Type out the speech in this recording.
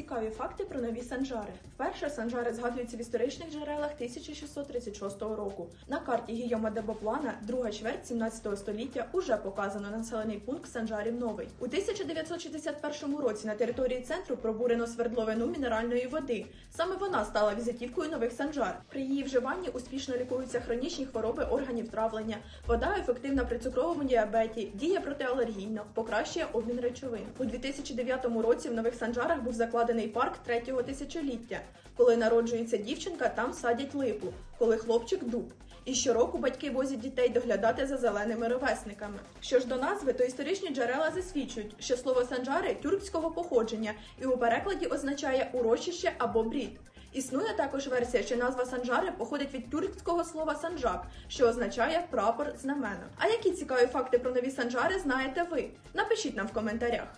Цікаві факти про нові санжари. Вперше санжари згадуються в історичних джерелах 1636 року. На карті Гійома де Боплана, друга чверть 17 століття, уже показано населений пункт Санжарів Новий. У 1961 році на території центру пробурено свердловину мінеральної води. Саме вона стала візитівкою нових санжар. При її вживанні успішно лікуються хронічні хвороби органів травлення. Вода ефективна при цукровому діабеті, діє протиалергійно, покращує обмін речовин. У 2009 році в нових санжарах був закладений парк третього тисячоліття. Коли народжується дівчинка, там садять липу, коли хлопчик дуб. І щороку батьки возять дітей доглядати за зеленими ровесниками. Що ж до назви, то історичні джерела засвідчують, що слово санжари тюркського походження і у перекладі означає урочище або брід. Існує також версія, що назва санжари походить від тюркського слова санжак, що означає прапор знамена. А які цікаві факти про нові санжари знаєте ви? Напишіть нам в коментарях.